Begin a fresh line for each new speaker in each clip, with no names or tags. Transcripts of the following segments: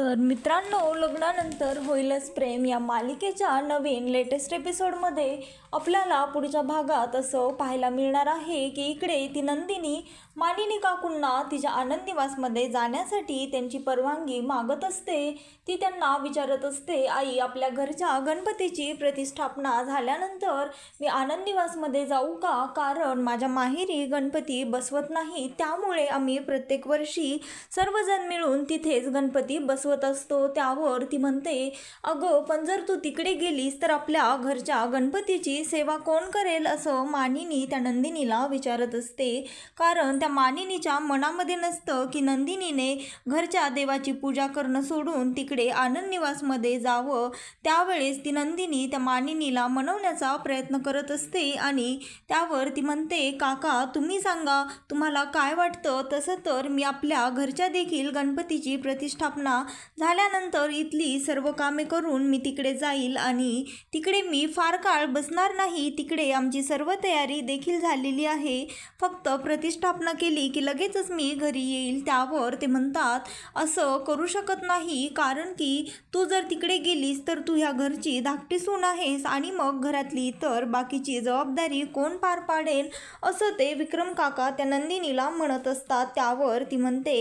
तर मित्रांनो लग्नानंतर होईलच प्रेम. या मालिकेच्या नवीन लेटेस्ट एपिसोडमध्ये आपल्याला पुढच्या भागात असं पाहायला मिळणार आहे की इकडे ती नंदिनी मानिनी काकूंना तिच्या आनंदनिवासमध्ये जाण्यासाठी त्यांची परवानगी मागत असते. ती त्यांना विचारत असते आई आपल्या घरच्या गणपतीची प्रतिष्ठापना झाल्यानंतर मी आनंदनिवासमध्ये जाऊ का? कारण माझ्या माहेरी गणपती बसवत नाही. त्यामुळे आम्ही प्रत्येक वर्षी सर्वजण मिळून तिथेच गणपती बसवत असतो. त्यावर ती म्हणते अगं पण जर तू तिकडे गेलीस तर आपल्या घरच्या गणपतीची सेवा कोण करेल? असं मानिनी त्या नंदिनीला विचारत असते. कारण त्या मानिनीच्या मनामध्ये नसतं की नंदिनीने घरच्या देवाची पूजा करणं सोडून तिकडे आनंद निवासमध्ये जावं. त्यावेळेस ती नंदिनी त्या मानिनीला मनवण्याचा प्रयत्न करत असते आणि त्यावर ती म्हणते काका तुम्ही सांगा तुम्हाला काय वाटतं? तसं तर मी आपल्या घरच्या देखील गणपतीची प्रतिष्ठापना झाल्यानंतर इथली सर्व कामे करून मी तिकडे जाईल आणि तिकडे मी फार काळ बसणार नाही. तिकडे आमची सर्व तयारी देखील झालेली आहे. फक्त प्रतिष्ठापना केली की लगेचच मी घरी येईल त्यावर ते म्हणतात असं करू शकत नाही कारण की तू जर तिकडे गेलीस तर तू ह्या घरची धाकटी सून आहेस आणि मग घरातली इतर बाकीची जबाबदारी कोण पार पाडेल? असं ते विक्रम काका त्या नंदिनीला म्हणत असतात. त्यावर ती म्हणते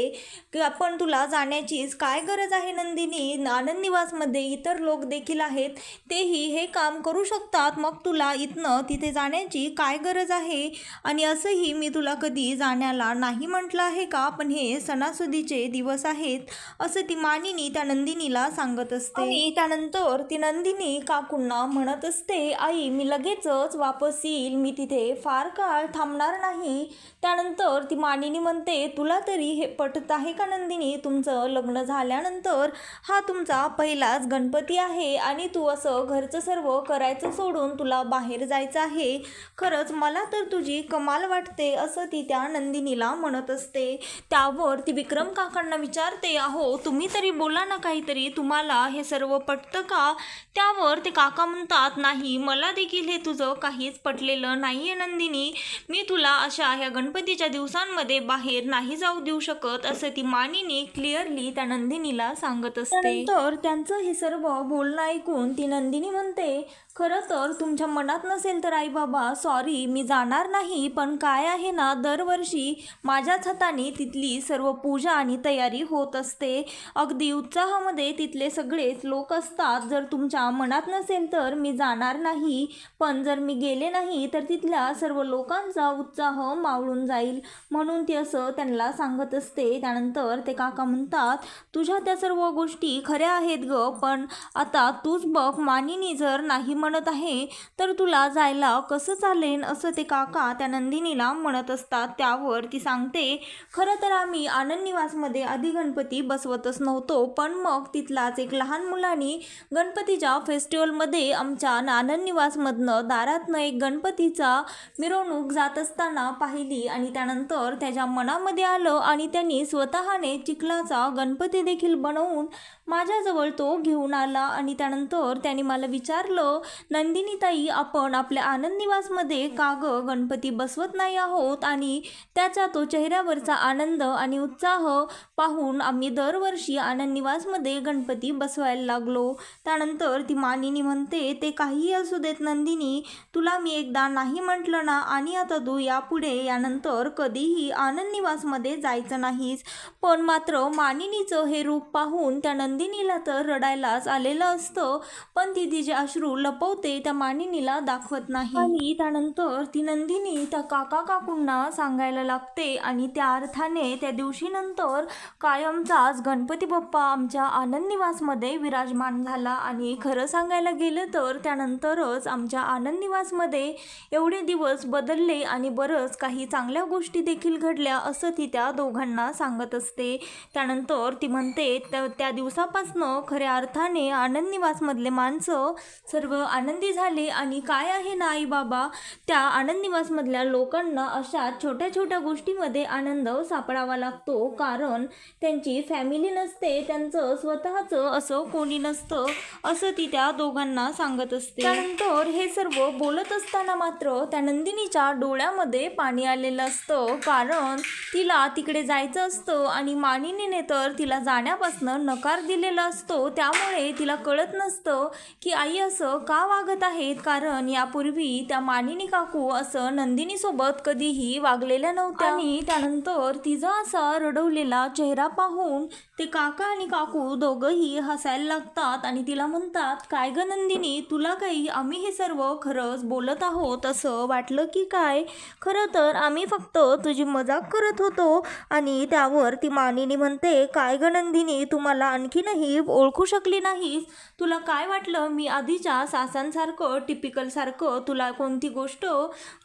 की आपण तुला जाण्याचीच काय गरज आहे नंदिनी? आनंद निवासमध्ये इतर लोक देखील आहेत तेही हे काम करू शकतात. मग तुला इथनं तिथे जाण्याची काय गरज आहे? आणि असंही मी तुला कधी जाण्याला नाही म्हटलं आहे का? पण हे सणासुदीचे दिवस आहेत असं ती मानिनी त्या नंदिनीला सांगत असते. आणि त्यानंतर ती नंदिनी काकूंना म्हणत असते आई मी लगेचच वापस येईल मी तिथे फार काळ थांबणार नाही. त्यानंतर ती मानिनी म्हणते तुला तरी हे पटत आहे का नंदिनी? तुमचं लग्न झाल्यानंतर हा तुमचा पहिलाच गणपती आहे आणि तू असं घरचं सर्व करायचं सोडून तुला बाहेर जायचं आहे. खरंच मला तर तुझी कमाल वाटते असं ती त्या नंदिनीला म्हणत असते. त्यावर ती विक्रम काकांना विचारते अहो तुम्ही तरी बोला ना काहीतरी. तुम्हाला हे सर्व पटतं का? त्यावर ते काका म्हणतात नाही मला देखील हे तुझं काहीच पटलेलं नाही आहे नंदिनी. मी तुला अशा ह्या गणपतीच्या दिवसांमध्ये बाहेर नाही जाऊ देऊ शकत असं ती मानिनी क्लिअरली त्या नंदिनीला सांगत असते. तर त्यांचं हे सर्व बोलणं ऐकून ती नंदिनी म्हणते खरं तर तुमच्या मनात नसेल तर आई बाबा सॉरी मी जाणार नाही पण काय आहे ना दरवर्षी माझ्याच हाताने तिथली सर्व पूजा आणि तयारी होत असते. अगदी उत्साहामध्ये तिथले सगळेच लोक असतात. जर तुमच्या मनात नसेल तर मी जाणार नाही पण जर मी गेले नाही तर तिथल्या सर्व लोकांचा उत्साह मावळून जाईल. म्हणून ती असं त्यांना सांगत असते. त्यानंतर ते काका म्हणतात तुझ्या त्या सर्व गोष्टी खऱ्या आहेत ग पण आता तूच बघ मानिनी जर नाही म्हण म्हणत आहे तर तुला जायला कसं चालेल? असं ते काका त्या नंदिनीला म्हणत असतात. त्यावर ती सांगते खरं तर आम्ही आनंद निवासमध्ये आधी गणपती बसवतच नव्हतो पण मग तिथलाच एक लहान मुलांनी गणपतीच्या फेस्टिवलमध्ये आमच्या आनंद निवासमधनं दारातनं एक गणपतीचा मिरवणूक जात असताना पाहिली आणि त्यानंतर त्याच्या मनामध्ये आलं आणि त्यांनी स्वतःने चिखलाचा गणपती देखील बनवून माझ्याजवळ तो घेऊन आला आणि त्यानंतर त्यांनी मला विचारलं नंदिनीताई आपण आपल्या आनंद निवासमध्ये का ग गणपती बसवत नाही आहोत आणि त्याचा तो चेहऱ्यावरचा आनंद आणि उत्साह पाहून आम्ही दरवर्षी आनंद निवासमध्ये गणपती बसवायला लागलो. त्यानंतर ती मानिनी म्हणते ते काहीही असू देत नंदिनी तुला मी एकदा नाही म्हटलं ना आणि आता तू यापुढे यानंतर कधीही आनंद निवासमध्ये जायचं नाहीस पण मात्र मानिनीचं हे रूप पाहून त्या नंदिनीला तर रडायलाच आलेलं असतं. पण ती तिचे अश्रू लप लपवते त्या मानिनीला दाखवत नाही. आणि त्यानंतर ती नंदिनी त्या काका काकूंना सांगायला लागते आणि त्या अर्थाने त्या दिवशी नंतर कायमचाच गणपती बाप्पा आमच्या आनंद निवासमध्ये विराजमान झाला. आणि खरं सांगायला गेलं तर त्यानंतरच आमच्या आनंद निवासमध्ये एवढे दिवस बदलले आणि बरंच काही चांगल्या गोष्टी देखील घडल्या असं ती त्या दोघांना सांगत असते. त्यानंतर ती म्हणते त्या त्या दिवसापासनं खऱ्या अर्थाने आनंद निवासमधले माणसं सर्व आनंदी झाले. आणि काय आहे ना आई बाबा? त्या आनंद निवासमधल्या लोकांना अशा छोट्या छोट्या गोष्टीमध्ये आनंद सापडावा लागतो. कारण त्यांची फॅमिली नसते. त्यांचं स्वतःचं असं कोणी नसतं असं ती त्या दोघांना सांगत असते. त्यानंतर हे सर्व बोलत असताना मात्र त्या नंदिनीच्या डोळ्यामध्ये पाणी आलेलं असतं. कारण तिला तिकडे जायचं असतं आणि मानिनीने तर तिला जाण्यापासून नकार दिलेला असतो. त्यामुळे तिला कळत नसतं की आई असं का वागत आहेत कारण यापूर्वी त्या मानिनी काकू असं नंदिनीसोबत कधीही वागलेल्या नव्हत्या. आणि त्यानंतर तिचा असा रडवलेला चेहरा पाहून ते काका आणि काकू दोघंही हसायला लागतात आणि तिला म्हणतात काय ग नंदिनी तुला काही आम्ही हे सर्व खरंच बोलत आहोत? असं वाटलं की काय? खरं तर आम्ही फक्त तुझी मजाक करत होतो. आणि त्यावर ती मानिनी म्हणते काय ग नंदिनी तुम्हाला आणखीनही ओळखू शकली नाहीस. तुला काय वाटलं? मी आधीच्या सास मासांसारखं टिपिकलसारखं तुला कोणती गोष्ट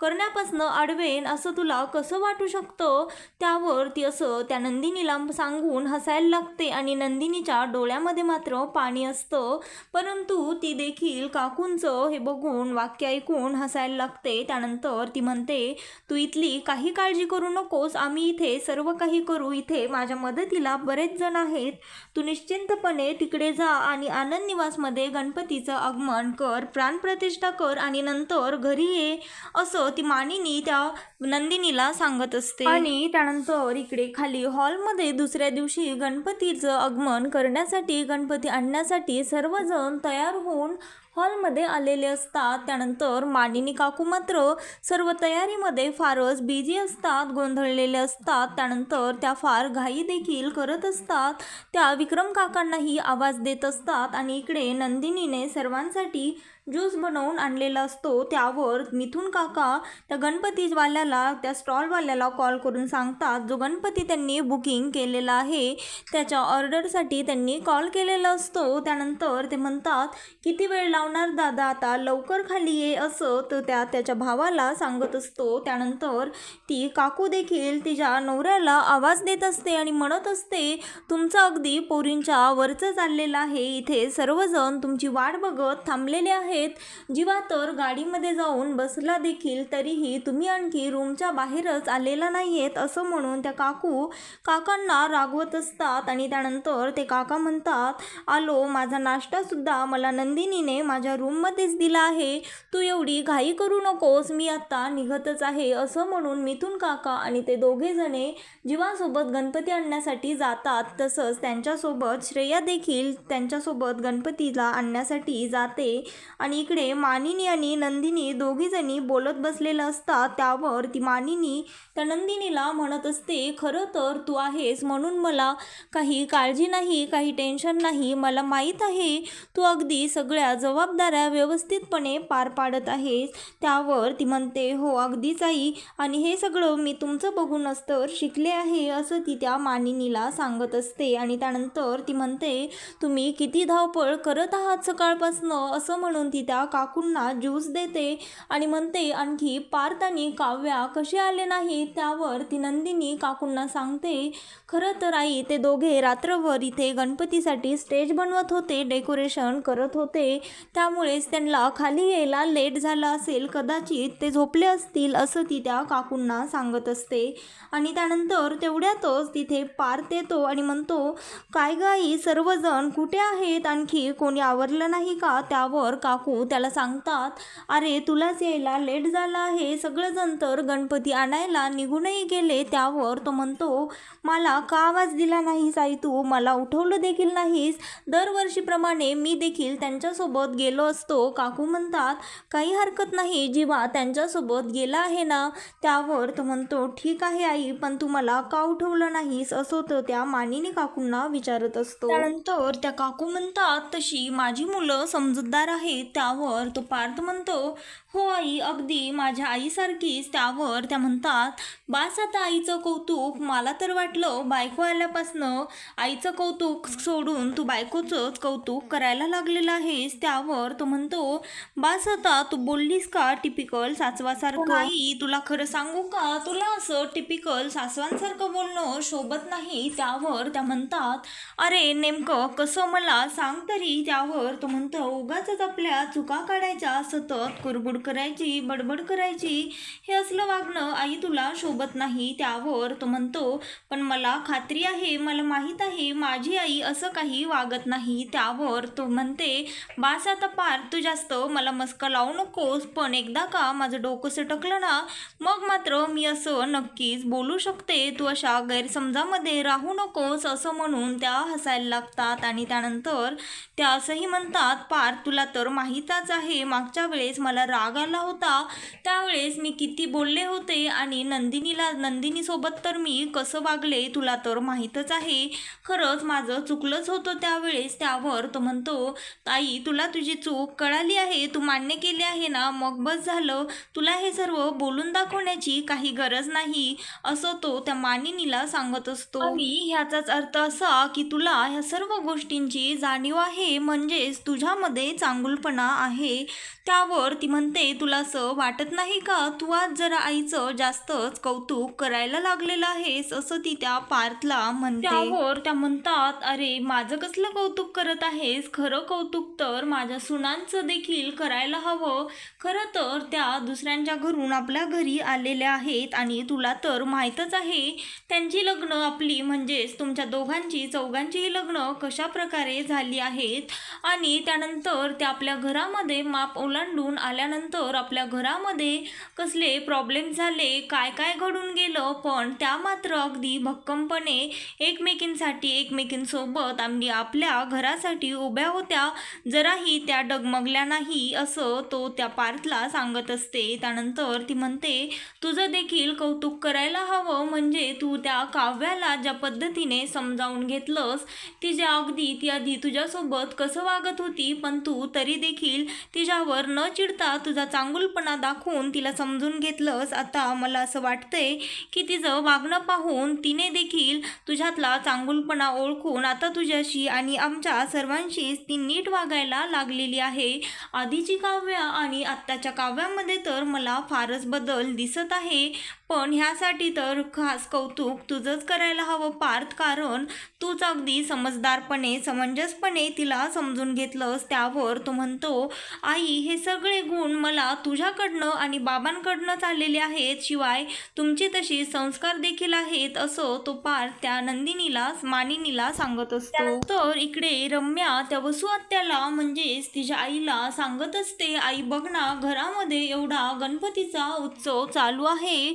करण्यापासून अडवेन असं तुला कसं वाटू शकतं? त्यावर ती असं त्या नंदिनीला सांगून हसायला लागते आणि नंदिनीच्या डोळ्यामध्ये मात्र पाणी असतं. परंतु ती देखील काकूंचं हे बघून वाक्य ऐकून हसायला लागते. त्यानंतर ती म्हणते तू इथली काही काळजी करू नकोस. आम्ही इथे सर्व काही करू. इथे माझ्या मदतीला बरेच जण आहेत. तू निश्चिंतपणे तिकडे जा आणि आनंद निवासमध्ये गणपतीचं आगमन कर. प्राणप्रतिष्ठा कर आणि नंतर घरी ये असं ती मानिनी त्या नंदिनीला सांगत असते. आणि त्यानंतर इकडे खाली हॉलमध्ये दुसऱ्या दिवशी गणपतीचं आगमन करण्यासाठी गणपती आणण्यासाठी सर्वजण तयार होऊन हॉलमध्ये आलेले असतात. त्यानंतर मानिनी काकू मात्र सर्व तयारीमध्ये फारच बिझी असतात गोंधळलेले असतात. त्यानंतर त्या फार घाई देखील करत असतात. त्या विक्रम काकांनाही आवाज देत असतात आणि इकडे नंदिनीने सर्वांसाठी ज्यूस बनवून आणलेला असतो त्यावर मिथून काका त्या गणपतीवाल्याला त्या स्टॉलवाल्याला कॉल करून सांगतात जो गणपती त्यांनी बुकिंग केलेला आहे त्याच्या ऑर्डरसाठी त्यांनी कॉल केलेला असतो. त्यानंतर ते म्हणतात किती वेळ लावणार दादा आता लवकर खाली ये असं तो त्या त्याच्या भावाला सांगत असतो. त्यानंतर ती काकू देखील तिच्या नवऱ्याला आवाज देत असते आणि म्हणत असते तुमचं अगदी पोरींच्या वरचं चाललेलं आहे इथे सर्वजण तुमची वाट बघत थांबलेले आहे आहेत. जीवा तर गाडीमध्ये जाऊन बसला देखील तरीही तुम्ही आणखी रूमच्या बाहेरच आलेला नाही आहेत असं म्हणून त्या काकू काकांना रागवत असतात आणि त्यानंतर ते काका म्हणतात आलो माझा नाश्तासुद्धा मला नंदिनीने माझ्या रूममध्येच दिला आहे. तू एवढी घाई करू नकोस मी आत्ता निघतच आहे असं म्हणून मिथून काका आणि ते दोघे जणे जीवासोबत गणपती आणण्यासाठी जातात. तसंच त्यांच्यासोबत श्रेया देखील त्यांच्यासोबत गणपतीला आणण्यासाठी जाते. आणि इकडे मानिनी आणि नंदिनी दोघीजणी बोलत बसलेलं असतात त्यावर ती मानिनी त्या नंदिनीला म्हणत असते खरं तर तू आहेस म्हणून मला काही काळजी नाही काही टेन्शन नाही. मला माहीत आहे तू अगदी सगळ्या जबाबदाऱ्या व्यवस्थितपणे पार पाडत आहेस. त्यावर ती म्हणते हो अगदीच आई आणि हे सगळं मी तुमचं बघूनच तर शिकले आहे असं ती त्या मानिनीला सांगत असते. आणि त्यानंतर ती म्हणते तुम्ही किती धावपळ करत आहात सकाळपासनं? असं म्हणून ती त्या काकूंना ज्यूस देते आणि म्हणते आणखी पार्थ आणि काव्या कसे आले नाही त्यावर ती नंदिनी काकूंना सांगते खरं तर आई ते दोघे रात्रभर इथे गणपतीसाठी स्टेज बनवत होते डेकोरेशन करत होते. त्यामुळेच त्यांना खाली यायला लेट झाला असेल. कदाचित ते झोपले असतील असं ती त्या काकूंना सांगत असते. आणि त्यानंतर तेवढ्यातच तिथे पार्थ येतो आणि म्हणतो काय गाई सर्वजण कुठे आहेत? आणखी कोणी आवरलं नाही का? त्यावर काकू काकू त्याला सांगतात अरे तुलाच यायला लेट झाला आहे. सगळंजण तर गणपती आणायला निघूनही गेले. त्यावर तो म्हणतो मला का आवाज दिला नाहीस आई तू? मला उठवलं देखील नाहीस. दरवर्षीप्रमाणे मी देखील त्यांच्यासोबत गेलो असतो. काकू म्हणतात काही हरकत नाही. जीवा त्यांच्यासोबत गेला आहे ना त्यावर तो म्हणतो ठीक आहे आई पण तू मला का उठवलं नाहीस? असं तो त्या मानिनी काकूंना विचारत असतो. त्यानंतर त्या काकू म्हणतात तशी माझी मुलं समजूतदार आहेत. त्यावर तो पार्थ म्हणतो हो आई अगदी. माझ्या आईसारखीच त्यावर. त्या म्हणतात बास आता आईचं कौतुक. मला तर वाटलं बायको आल्यापासनं आईचं कौतुक सोडून तू बायकोचंच कौतुक करायला लागलेलं आहेस. त्यावर तो म्हणतो बास आता तू बोललीस का टिपिकल सासवासारखं? आई तुला खरं सांगू का? तुला असं टिपिकल सासवांसारखं बोलणं शोभत नाही. त्यावर त्या म्हणतात अरे नेमकं कसं? मला सांग तरी. त्यावर तो म्हणतो उगाच आपल्या चुका काढायच्या सतत कुरबुड करायची बडबड करायची हे असलं वागणं आई तुला शोभत नाही त्यावर तो म्हणतो पण मला खात्री आहे मला माहीत आहे माझी आई असं काही वागत नाही त्यावर तो म्हणते बास आता पार तू जास्त मला मस्का लावू नकोस पण एकदा का माझं डोकं सटकलं ना मग मात्र मी असं नक्कीच बोलू शकते तू अशा गैरसमजामध्ये राहू नकोस असं म्हणून त्या हसायला लागतात आणि त्यानंतर त्या असंही म्हणतात पार तुला तर माहीतच आहे. मागच्या वेळेस मला राग आला होता. त्यावेळेस मी किती बोलले होते आणि नंदिनीला नंदिनीसोबत तर मी कसं वागले तुला तर माहीतच आहे. खरंच माझं चुकलंच होतं त्यावेळेस. त्यावर तो म्हणतो ताई तुला तुझी चूक कळाली आहे. तू मान्य केली आहे ना? मग बस झालं. तुला हे सर्व बोलून दाखवण्याची काही गरज नाही. असं तो त्या मानिनीला सांगत असतो. आणि ह्याचाच अर्थ असा की तुला ह्या सर्व गोष्टींची जाणीव आहे. म्हणजेच तुझ्यामध्ये चांगुलपणा आहे त्यावर ती म्हणते तुला असं वाटत नाही का? तू आज जरा आईचं जास्तच कौतुक करायला लागलेलं आहेस असं ती त्या पार्थला म्हणते. त्यावर त्या म्हणतात अरे माझं कसलं कौतुक करत आहेस? खरं कौतुक तर माझ्या सुनांचं देखील करायला हवं. खरं तर त्या दुसऱ्यांच्या घरून आपल्या घरी आलेल्या आहेत आणि तुला तर माहीतच आहे त्यांची लग्न आपली म्हणजेच तुमच्या दोघांची चौघांचीही लग्न कशा प्रकारे झाली आहेत आणि त्यानंतर त्या आपल्या घरामध्ये माप ओलांडून आल्यानंतर आपल्या घरामध्ये कसले प्रॉब्लेम झाले काय काय घडून गेलं पण त्या मात्र अगदी भक्कमपणे एकमेकींसाठी एकमेकींसोबत आम्ही आपल्या घरासाठी उभ्या होत्या. जराही त्या डगमगल्या नाही असं तो त्या पार्थला सांगत असते. त्यानंतर ती म्हणते तुझं देखील कौतुक करायला हवं. म्हणजे तू त्या काव्याला ज्या पद्धतीने समजावून घेतलंस तिच्या अगदी ती आधी तुझ्यासोबत कसं वागत होती पण तू तरी देखील देखील तिच्यावर न चिडता तुझा चांगुलपणा दाखवून तिला समजून घेतलंस. आता मला असं वाटतंय की तिचं वागणं पाहून तिने देखील तुझ्यातला चांगुलपणा ओळखून आता तुझ्याशी आणि आमच्या सर्वांशीच ती नीट वागायला लागलेली आहे. आधीची काव्य आणि आत्ताच्या काव्यामध्ये तर मला फारच बदल दिसत आहे. पण ह्यासाठी तर खास कौतुक तुझंच करायला हवं पार्थ कारण तूच अगदी समजदारपणे समंजसपणे तिला समजून घेतलंस. त्यावर तो म्हणतो आई हे सगळे गुण मला तुझ्याकडनं आणि बाबांकडनंच आलेले आहेत. शिवाय तुमची तशी संस्कार देखील आहेत असं तो पार्थ त्या नंदिनीला मानिनीला सांगत असतो. तर इकडे रम्या त्या वसु आत्याला म्हणजेच तिच्या आईला सांगत असते आई बघ ना घरामध्ये एवढा गणपतीचा उत्सव चालू आहे.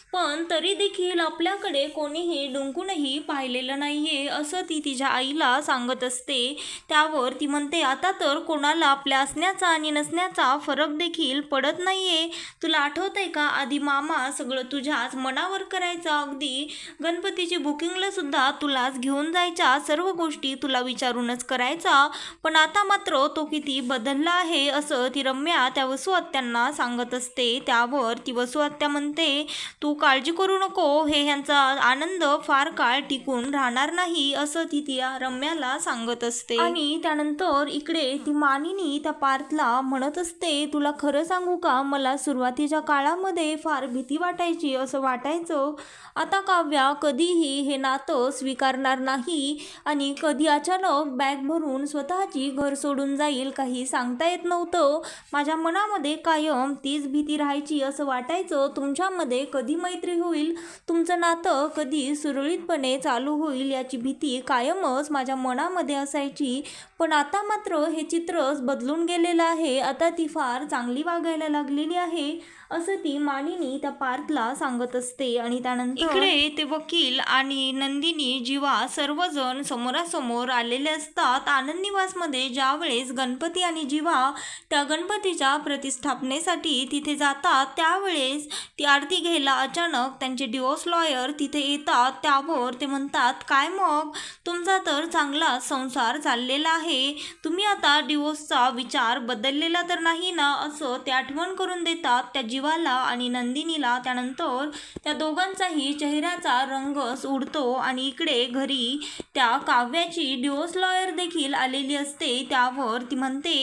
पण तरी देखील आपल्याकडे कोणीही डुंकूनही पाहिलेलं नाही आहे असं ती तिच्या आईला सांगत असते. त्यावर ती म्हणते आता तर कोणाला आपल्या असण्याचा आणि नसण्याचा फरक देखील पडत नाही आहे तुला आठवत आहे का? आधी मामा सगळं तुझ्याच मनावर करायचं. अगदी गणपतीची बुकिंगला सुद्धा तुलाच घेऊन जायच्या सर्व गोष्टी तुला विचारूनच करायचा. पण आता मात्र तो किती बदलला आहे असं ती रम्या त्या वसुआत्यांना सांगत असते. त्यावर ती वसुआत्या म्हणते तू काळजी करू नको हे ह्यांचा आनंद फार काळ टिकून राहणार नाही असं ती त्या रम्याला सांगत असते. आणि त्यानंतर इकडे ती मानिनी त्या पार्थला म्हणत असते तुला खरं सांगू का? मला सुरुवातीच्या काळामध्ये फार भीती वाटायची असं वाटायचं. आता काव्या कधीही हे नातं स्वीकारणार नाही आणि कधी अचानक बॅग भरून स्वतःची घर सोडून जाईल काही सांगता येत नव्हतं. माझ्या मनामध्ये कायम तीच भीती राहायची असं वाटायचं. तुमच्यामध्ये कधी मैत्री होईल तुमचं नातं कधी सुरळीतपणे चालू होईल याची भीती कायमच माझ्या मनामध्ये असायची. पण आता मात्र हे चित्रच बदलून गेलेलं आहे. आता ती फार चांगली वागायला लागलेली आहे. असं ती मानिनी त्या पार्थला सांगत असते आणि त्यानंतर इकडे ते वकील आणि नंदिनी जीवा सर्वजण समोरासमोर आलेले असतात. आनंद निवासमध्ये ज्यावेळेस गणपती आणि जीवा त्या गणपतीच्या प्रतिष्ठापनेसाठी तिथे जातात त्यावेळेस ती आरती घ्यायला अचानक त्यांचे डिवोर्स लॉयर तिथे येतात. त्यावर ते म्हणतात काय मग? तुमचा तर चांगला संसार चाललेला आहे. तुम्ही आता डिवोर्सचा विचार बदललेला तर नाही ना? असं ते आठवण करून देतात त्या शिवाला आणि नंदिनीला त्यानंतर त्या दोघांचाही चेहऱ्याचा रंगच उडतो आणि इकडे घरी त्या काव्याची डिवोर्स लॉयर देखील आलेली असते. त्यावर ती म्हणते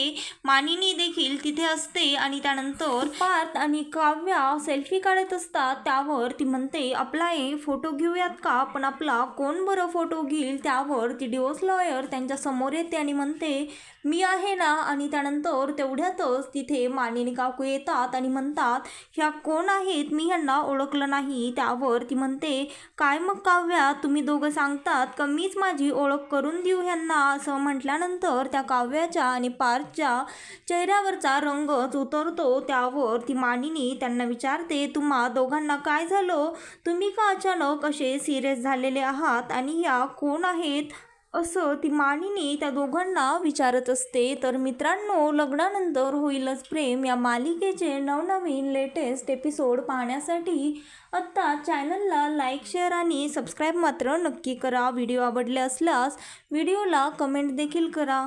मानिनी देखील तिथे असते. आणि त्यानंतर पार्थ आणि काव्या सेल्फी काढत असतात. त्यावर ती म्हणते आपला हे फोटो घेऊयात का? पण आपला कोण बरं फोटो घेईल? त्यावर ती डिवोर्स लॉयर त्यांच्यासमोर येते आणि म्हणते मी आहे ना आणि त्यानंतर तेवढ्यातच तिथे मानिनी काकू येतात आणि म्हणतात ह्या कोण आहेत? मी ह्यांना ओळखलं नाही. त्यावर ती म्हणते काय मग काव्या? तुम्ही दोघं सांगतात का मीच माझी ओळख करून देऊ ह्यांना? असं म्हटल्यानंतर त्या काव्याच्या आणि पार्थच्या चेहऱ्यावरचा रंगच उतरतो त्यावर ती मानिनी त्यांना विचारते तुम्हा दोघांना काय झालं? तुम्ही का अचानक असे सिरियस झालेले आहात? आणि ह्या कोण आहेत? असं ती मानिनी त्या दोघांना विचारत असते. तर मित्रांनो लग्नानंतर होईलच प्रेम. या मालिकेचे नवनवीन लेटेस्ट एपिसोड पाहण्यासाठी आत्ता चॅनलला लाईक शेअर आणि सबस्क्राईब मात्र नक्की करा. व्हिडिओ आवडले असल्यास व्हिडिओला कमेंट देखील करा.